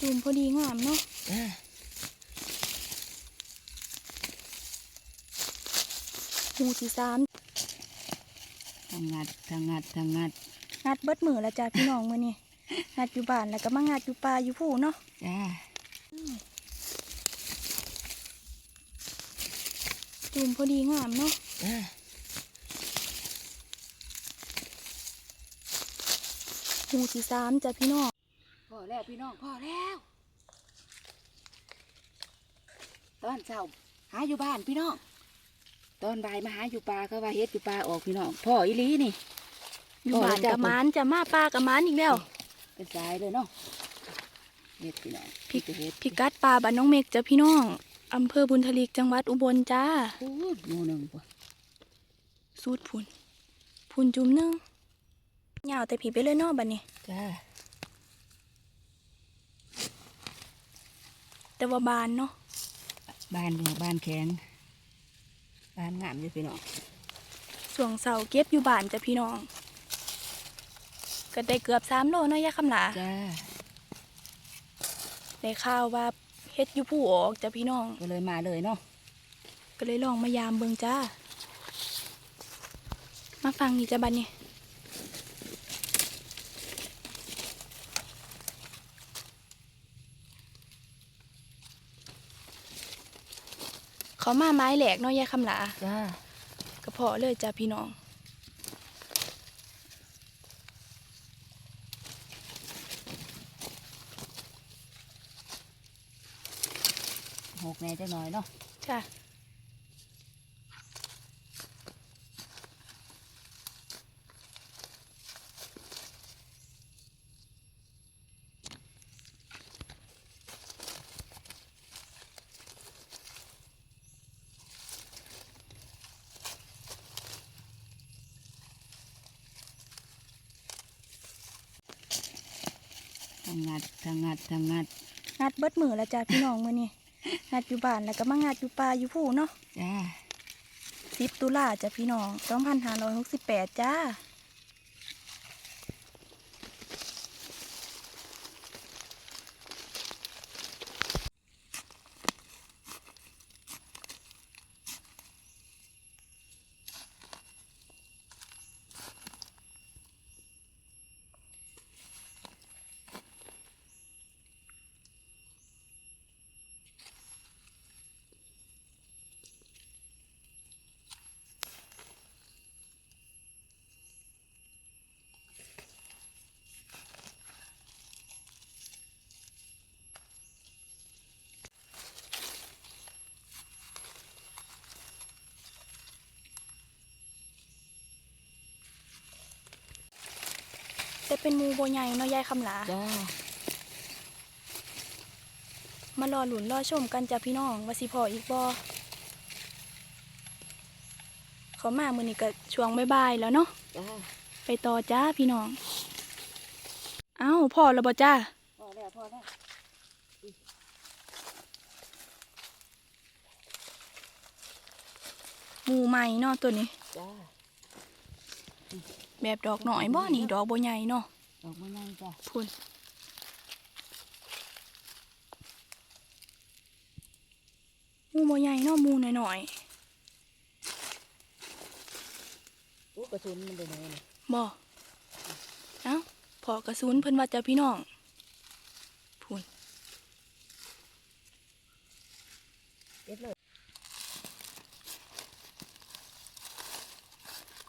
จูมพอดีงามเนาะหมูที่สามทางงัดทางงัดทางงัด งัดเบิดมือแล้วจ้าพี่น้องมือนี้งัดอยู่บ้านแล้วก็มางัดอยู่ป่าอยู่ผู้เนาะจ้าจูมพอดีงามเนาะหมูที่สามจ้าพี่น้อง อแล้วพี่น้องพอแล้ว ตอนเช้าหาอยู่บ้านพี่น้อง ตอนบ่ายมาหาอยู่ป่าก็ว่าเฮ็ดอยู่ป่าออกพี่น้องพ่ออีหลีนี่อยู่พอบ้าแล้นวจ้ะกับหมานจะมาป่ากับหมานอีกแล้วเป็นสายเลยเนาะเฮ็ดพี่น้องพี่จะเฮ็ดพิกัดป่าบ้านน้องเมกจ้าพี่น้องอำเภอบุญทลีกจังหวัดอุบลจ้าพูดหมูหนึ่งปะสูตรพุ่นพุ่นจุ่มหนึงยาวแต่ผีไปเลยเนาะบัดนี้จ้า แต่ว่าบานเนาะบ้านเนี่ยบ้านแข็งบ้านงามเลยพี่น้องส่วงเสาเก็บอยู่บ้านจ้ะพี่น้อง ก็ได้เกือบสามโลเนาะยายคำหลาจ้าได้ข่าวว่าเฮ็ดอยู่ผู้ออกจ้ะพี่น้อง ก็เลยมาเลยเนาะก็เลยลองมายามเบิงจ้า มาฟังนี่จ้ะบัดนี้ เขามาไม้แหลกเนาะยายคำหลาจ้าก็พอเลยจ้ะพี่น้อง หกแน่จะหน่อยเนาะจ้ะ ทางงัดทางงัดทางงัดงัดเบิดมือแล้วจ้ะพี่น้องมื้อนี้งัดอยู่บ้านแล้วก็มางัดอยู่ป่าอยู่ผู้เนาะจ้า10ตุลาจ้ะพี่น้อง2568จ้า แต่เป็นหมูโบใหญ่เนาะยายคำหลาจ้ามารอหลุนรอชมกันจ้ะพี่น้องว่าสิพออีกบ่เขามามื้อนี้ก็ช่วงบ่ายๆแล้วเนาะจ้าไปต่อจ้าพี่น้อง เอ้าพอแล้วบ่จ้าพอแล้วพอแล้วหมูใหม่เนาะตัวนี้จ้า แบบดอกหน่อยบ่นี่ดอกบ่ใหญ่เนาะดอกไม้นั่งจ้าพุ่นหมูบ่ใหญ่เนาะหมูน้อยอู้กระสุนมันเป็นยังไงเนี่ยๆบ่เอ้าพอกระสุนเพิ่นว่าจ้ะพี่น้องพุ่นเก็บเลย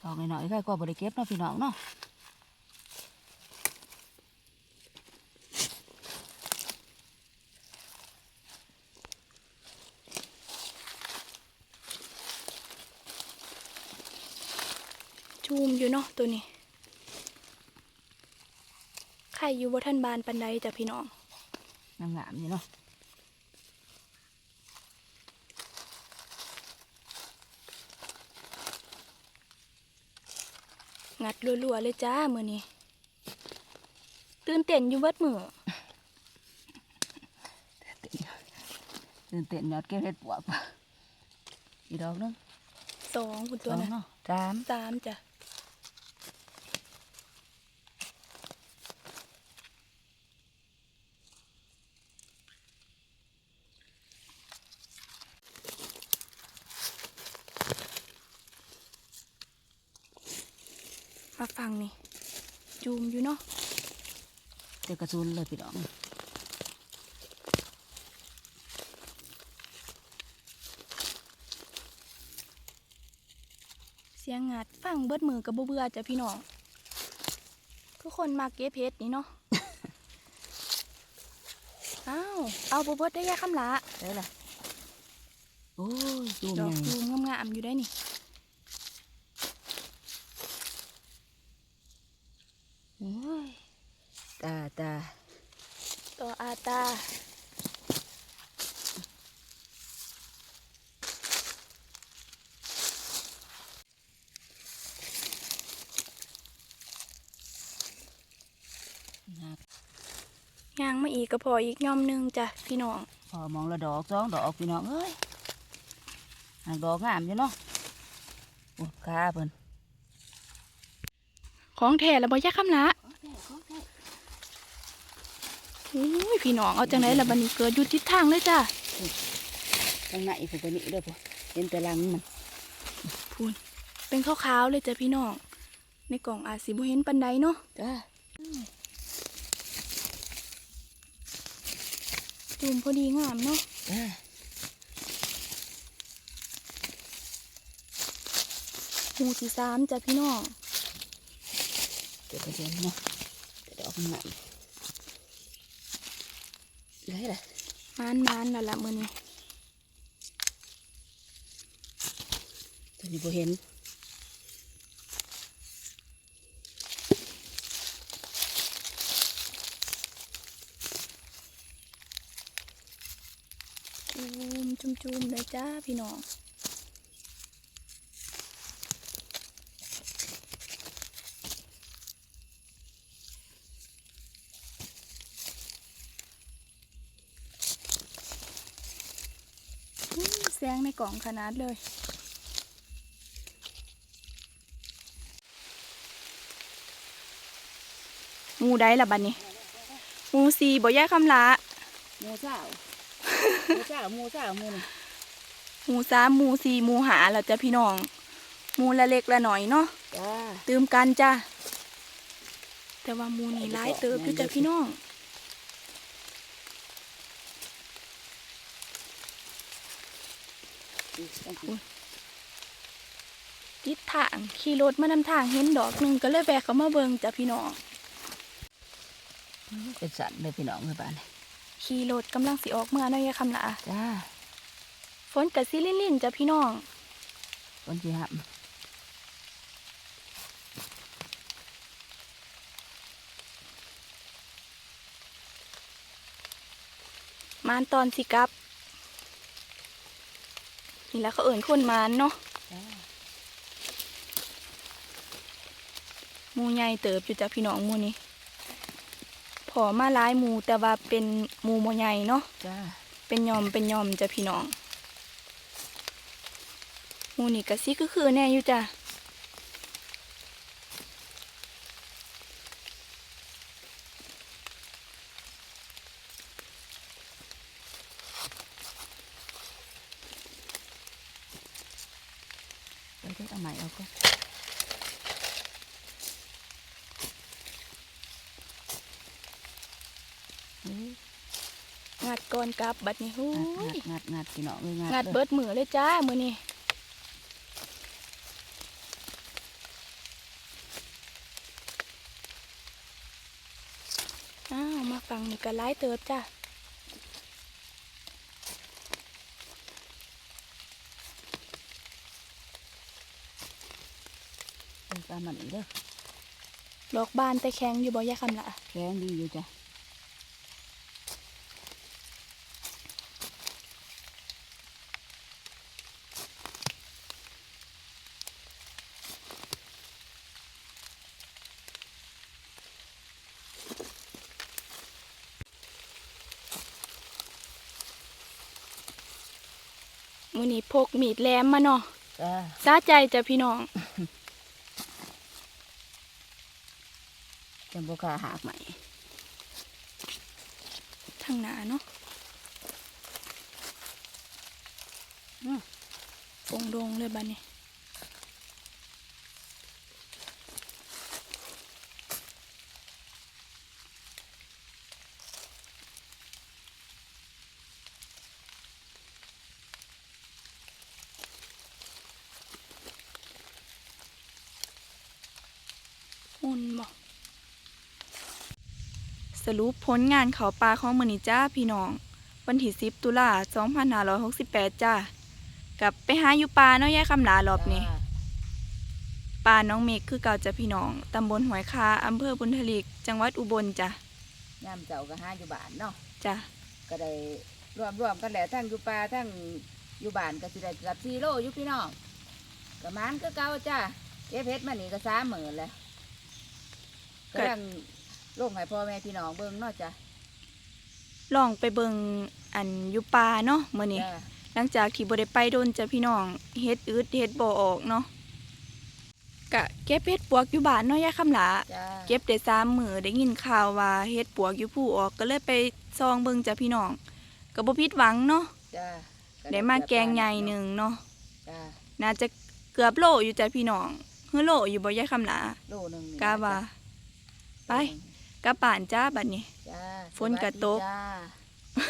ดอกหน่อยๆก็ก็บริเก็บเนาะพี่น้องเนาะจูมอยู่เนาะตัวนี้ไข่อยู่บ่ทันบานปานใดจ้ะพี่น้องงามๆนี่เนาะ งัดรัวๆเลยจ้ามื้อนี้ตื่นเต้นอยู่เบิดมื้อตื่นเต้นยอดเก็บเห็ดปวกปะอีดอกเนึงสองคุณสตัวองนะเนาะสามสามจ้ะ งนี่ จูมอยู่เนาะเด็กกระสุนเลยพี่น้องเสียงงัดฟังเบิดมือกับบ่เบื่อจ้ะพี่น้องคือคนมาเก็บเพชรนี่เนาะอ้าวเอาบ่เบิดได้ยาคำละได้ละโอ้ยจูมดอกใหญ่จูมงามๆอยู่ได้นี่ โอ้ยตาตา ต่ออาตาครับย่างมาอีกก็พออีกย่อมหนึงจ้ะพี่น้อง พอมองละดอกสองดอกพี่น้องเอ้ยหางดอกงามอยู่เนาะโอ้ขาเพิ่นของแท้แล้วบ่ยาคำละอุ้ ยพี่น้องเอาจังไดล่ะบัดนี้เกิดอยู่ทิศทางเลยจ้ะข้างในเพิ่นก็นี่เด้อพ่อเห็นแต่ลังมันพูนเป็นขาวๆเลยจ้ะพี่น้อง ในกล่องอาจสิบ่เห็นปันใดเนาะจ้าจูมพอดีงามเนาะจ้าหมู่ที่สามจ้ะพี่น้องเดี๋ยวก็เห็นเนาะแต่ดอกมันงาม ได้ละมานมานๆแล้วล่ะมื้อนี้ตัวนี้บ่เห็นจูมจุมจุมๆเลยจ้าพี่น้อง อื้อ แสงในกล่องขนาดเลยหมูได้ละบัดนี้หมูสีบ่แยกคำละหมูเจ้าหมูเจ้าหมูเจ้าหมูนี่หมูสามหมูสี่หมูหาแล้วจ้ะพี่น้องหมูละเล็กละหน่อยเนาะจ้าตืมกันจ้ะแต่ว่าหมูนี่ร้ายเติบอยู่จ้ะพี่น้อง ติดทางขี่รถมานำทางเห็นดอกหนึ่งก็เลยแบกเขามาเบิงจ้ะพี่น้องเป็นสัตว์เลยพี่น้องเลยบ้านนี่ขี่รถกำลังสิออกเมื่อน้อยคำละจ้าฝนกับซิลิลินจ้ะพี่น้องคนที่หับมานตอนสิกลับ นี่แหละเขาเอิ่นคนมานเนาะจ้าหมูใหญ่เติบอยู่จ้ะพี่น้องหมูนี้พอมาหลายหมูแต่ว่าเป็นหมูโมใหญ่เนาะจ้าเป็นยอมเป็นยอมจ้ะพี่น้องหมูนี่ก็ซิคือคือๆแน่อยู่จ้ะ เดี๋ยวเดี๋ยวเอาใหม่เอา ก็เฮ้ยงัดก่อนกลับบัดนี้หูงัดยงัดงัดพี่น้องเลยงัดงัดเลยเบิดมือเลยจ้ามือนี้อ้าวมาฟังนี่ก็ไล่เติบจ้ะ เออตามมันอีกเด้อดอกบานแต่แข็งอยู่บ่ยาคำละแข็งดีอยู่จ้ะมือนี้พกมีดแหลมมาเนาะจ้าซาใจจ้ะพี่น้อง จำบุกล้าหากใหม่ทางหนาเนาะฟงดงเลยบัดนี้ สรุปผลงานเขาปลาของมือนิจ้าพี่น้อง วันที่10ตุลา2568จ้ากับไปหาอยู่ปลาเนาะยายคำหลารอบนี้จ้าปลาน้องเมฆคือเก่าจ้ะพี่น้องตำบลหอยคาอำเภอบุญทลิก จังหวัดอุบลจ้ะย่ำเจ้าก็หาอยู่บ้านเนาะจ้ะก็ได้รวมรวมๆกันแหละทั้งอยู่ป่าทั้งอยู่บ้านก็สิได้เกือบสี่โลอยู่พี่น้องก็มันก็เก่าจ้าเก็บเพชรมานี่ก็สามหมื่นแล้วก็ยัง ลงให้พ่อแม่พี่น้องเบิ่งเนาะจ้ะลองไปเบิงอันอยู่ปลาเนาะมื้อนี้ จ้าหลังจากที่บ่ได้ไปโดนจ้ะพี่น้องเฮ็ดอืดเฮ็ดบ่ออกเนาะกะเก็บเฮ็ดปวกอยู่บ้านเนาะยายคำหลา จ้าเก็บได้สามมื้อได้ยินข่าวว่าเฮ็ดปวกอยู่ผู้ออกก็เลยไปซองเบิ่งจ้ะพี่น้องก็บ่ผิดหวังเนาะจ้าได้มาแกงใหญ่หนึ่งเนาะจ้าน่าจะเกือบโลอยู่จ้ะพี่น้องฮือโลอยู่บ่ยายคำหลาโลหนึ่งนี่กะว่า ไป กลับบ้านจ้าบัดนี้ จ้าฝนกะตก สวัสดีจ้า